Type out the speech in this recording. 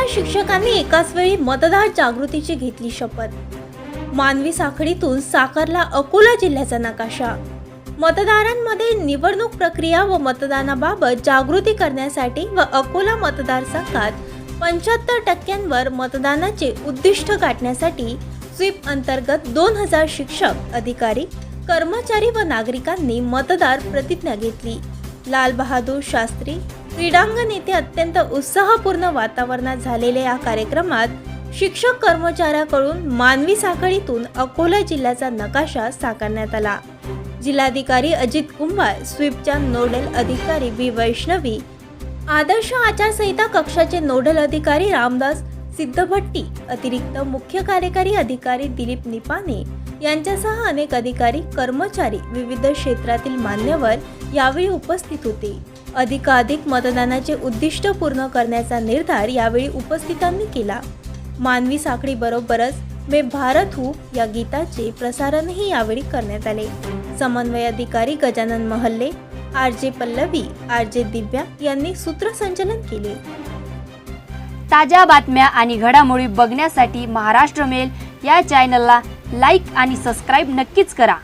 हजार शिक्षकांनी एकाच वेळी मतदार जागृतीची घेतली शपथ. मानवी साखळीतून साकारला अकोला जिल्ह्याचा नकाशा. मतदारांमध्ये निवडणूक प्रक्रिया व मतदानाबाबत जागृती करण्यासाठी व अकोला मतदारसंघात पंच्याहत्तर टक्क्यांवर मतदानाचे उद्दिष्ट गाठण्यासाठी स्वीप अंतर्गत दोन हजार शिक्षक अधिकारी कर्मचारी व नागरिकांनी मतदार प्रतिज्ञा घेतली. लाल बहादूर शास्त्री क्रीडांगण येथे अत्यंत उत्साहपूर्ण वातावरणात झालेल्या या कार्यक्रमात शिक्षक कर्मचाऱ्याकडून मानवी साखळीतून अकोला जिल्ह्याचा नकाशा साकारण्यात आला. जिल्हाधिकारी अजित कुंभार स्वीपच्या नोडल अधिकारी बी वैष्णवी आदर्श आचारसंहिता कक्षाचे नोडल अधिकारी रामदास सिद्धभट्टी अतिरिक्त मुख्य कार्यकारी अधिकारी दिलीप निपाने यांच्यासह अनेक अधिकारी कर्मचारी विविध क्षेत्रातील मान्यवर यावेळी उपस्थित होते. अधिकाधिक मतदानाचे उद्दिष्ट पूर्ण करण्याचा निर्धार यावेळी उपस्थितांनी केला. मानवी साखळी बरोबरच मे भारत हू या गीताचे प्रसारणही यावेळी करण्यात आले. समन्वय अधिकारी गजानन महल्ले R J Pallavi R J दिव्या यांनी सूत्रसंचलन केले. ताज्या बातम्या आणि घडामोडी बघण्यासाठी महाराष्ट्र मेल या चॅनलला लाईक आणि सबस्क्राईब नक्कीच करा.